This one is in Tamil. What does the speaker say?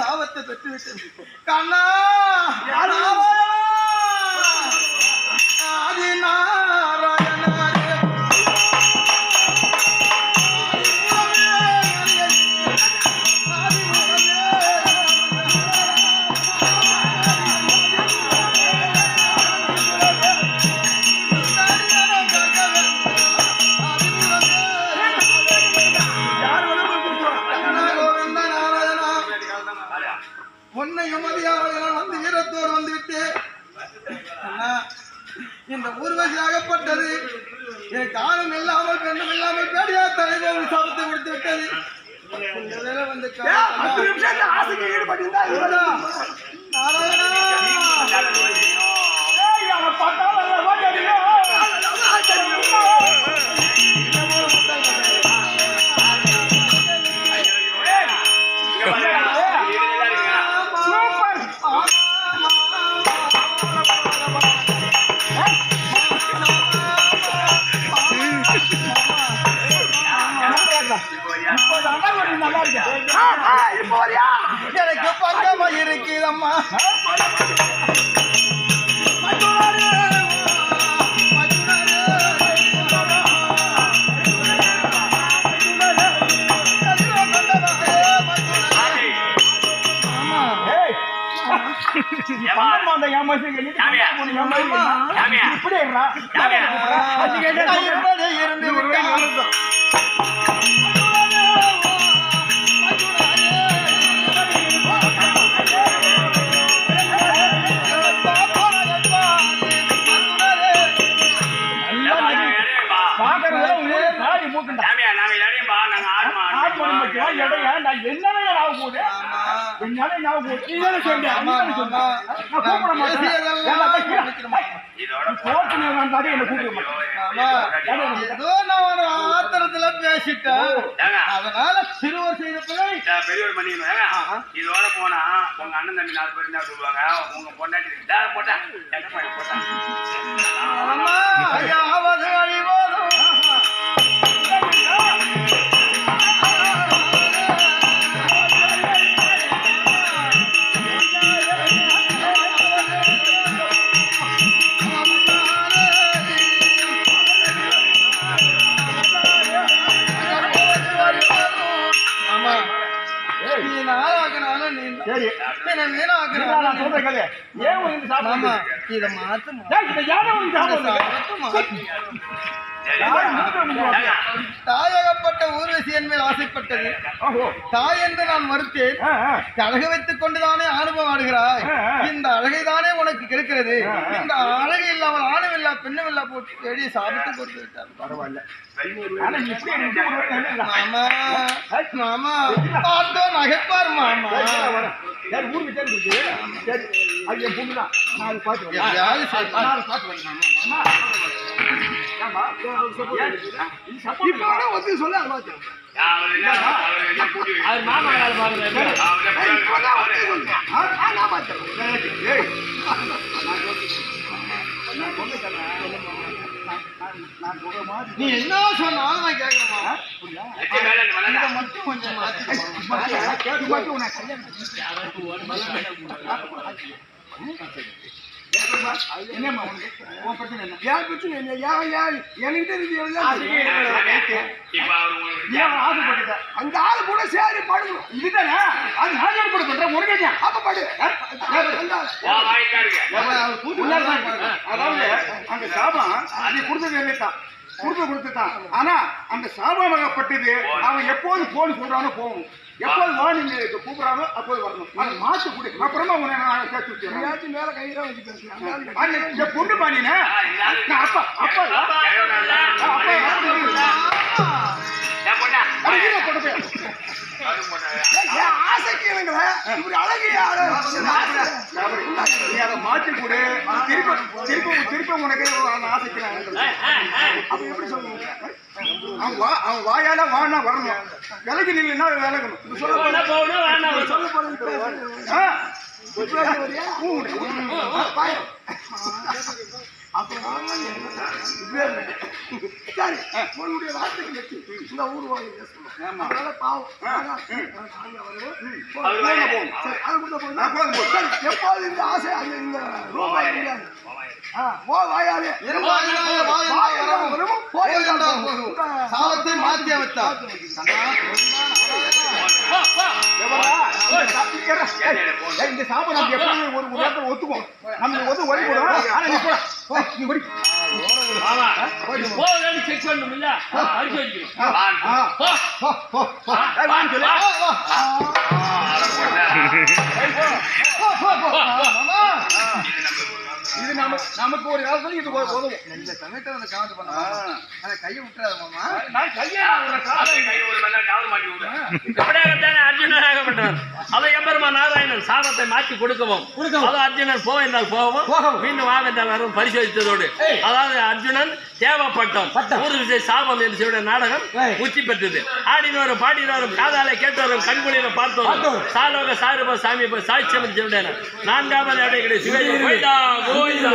சாபத்தை பெற்று விட்டது கண்ணா ஆதி இந்த ஊர்வசியாகப்பட்டது எனக்கு ஆணும் இல்லாமல் பெண்ணும் இல்லாமல் பேடியா தலைவர் சாபத்தை கொடுத்து விட்டது. வந்து ஆசைக்கு ஈடுபட்டிருந்தா இப்போ நல்லா இருக்கு. எனக்கு இருக்குதம்மா ஏய். நான் என்னவே நான் போகுது என்னால நான் போகுது நீ தானே சொன்னியா? நீ தானே சொன்னியா? நான் கூப்பிட மாட்டேன். ஏன்னா, ஏய், போட்டு நீ வந்தாலே என்னை கூப்பிட மாட்டேன். ஏதோ நான் ஒரு ஆத்திரத்துல பேசிட்டேன். அதனால சிறுவர் செய்த பெரியவர் பண்ணிக்கணும் இதோட போனா உங்க அண்ணன் தம்பி நாலு பேர் என்ன சொல்லுவாங்க உங்க பொண்டாட்டி போட்டா. போட்டா. அம்மா ஐயாவது அழிவோதும் சரி. ஏன்? இத மாத்து சாப்பாடு இருக்கு? மாத்து தாயகப்பட்ட ஊர்வசி என் மேல் ஆசைப்பட்டது ஓஹோ. தாய் என்று நான் மறுத்தேன். அழகு வைத்துக் கொண்டுதானே அனுபவம் ஆடுகிறாய். இந்த அழகை தானே உனக்கு கிடைக்கிறது. இந்த அழகு இல்லாமல் ஆணும் இல்லா பெண்ணும் இல்லா போட்டு எளிய சாபத்தை கொடுத்து விட்டார் பரவாயில்ல. மாமா மாமா பார்த்தோ நகைப்பார் மாமா ஊருக்கு சரி இருக்கு. சரி, அது என் பொண்ணுதான். நான் ஒத்தி சொல்லு. அவர் மாமா. நீ என்ன சொன்னாலும் நான் கேட்கறேன் இதை மட்டும் கொஞ்சம் கேட்டு மட்டும் உனக்கு கல்யாணம் என்னம்மா உன் பிரச்சனை என்ன ஏன் பிரச்சனை இல்லை ஏன் ஏன் என்கிட்ட இருக்கு ஏன் ஆசைப்பட்டுட்ட அந்த ஆளு கூட சேரி படுக்கணும் இதுதானே அது நான் பண்றேன் அப்ப படு அந்த அதாவது அங்க சாபம் நீ கொடுத்தது என்னத்தான் கொடுத்து கொடுத்துட்டான் ஆனா அந்த சாபமாகப்பட்டது அவன் எப்போது போன் சொல்றானோ போகும். எப்போது வா நீங்க கூப்பிடுறானோ அப்போது வரணும். அதை மாத்து கொடு அப்புறமா உன்னை நான் சேர்த்து எங்கேயாச்சும் மேல கையில வச்சு பேசுறேன் இந்த பொண்ணு பாண்டினே நான். அப்பா அப்பா. அப்பா அப்பா ஆசைக்கு இவங்கள இப்படி அழகு ஆளு. நீ அதை மாத்தி கொடு. திருப்பி திருப்பி திருப்பி உனக்கு நான் ஆசைக்கிறேன் அப்ப எப்படி சொல்லுங்க அவன் வா அவன் வாயால வானா வரணும். விலகி நில்லுன்னா விலகணும் சொல்ல போனா சொல்ல. ஆ, சரி, உன்னுடைய வார்த்தைக்கு வச்சு இந்த ஊர் வாங்கி பேசணும். அதனால பாவம். எப்போது இந்த ஆசை அந்த இந்த ரூபாய் போகும். சாபத்தை மாற்றி அமைத்தார்? இந்த சாபம் நம்ம எப்பவுமே ஒரு ஒரு இடத்துல ஒத்துக்குவோம். நம்ம ஒத்து ஒளி போடுவோம் ஆனா நீ போடா. நீ போகலன்னு செக் பண்ணணும் இல்ல சொல்லு. இது நமக்கு ஒரு காலத்துல இது ஒரு உதவும் இந்த சமயத்தை வந்து கமெண்ட் பண்ண ஆனா கையை விட்டுறாத மாமா. நான் கையை அதை சாபத்தை மாற்றி கொடுக்கவும். அது அர்ஜுனன் போ என்றால் போகவும் மீண்டும் வா என்றால் வரும் பரிசோதித்ததோடு. அதாவது அர்ஜுனன் தேவப்பட்டம் ஊர் விசை சாபம் என்று சொல்லிய நாடகம் உச்சி பெற்றது. ஆடினோரும் பாடினோரும் காதாலை கேட்டோரும் கண்குளிர பார்த்தோரும். சாலோக சாருப சாமி சாட்சியம் நான்காவது சிவை கோயிலா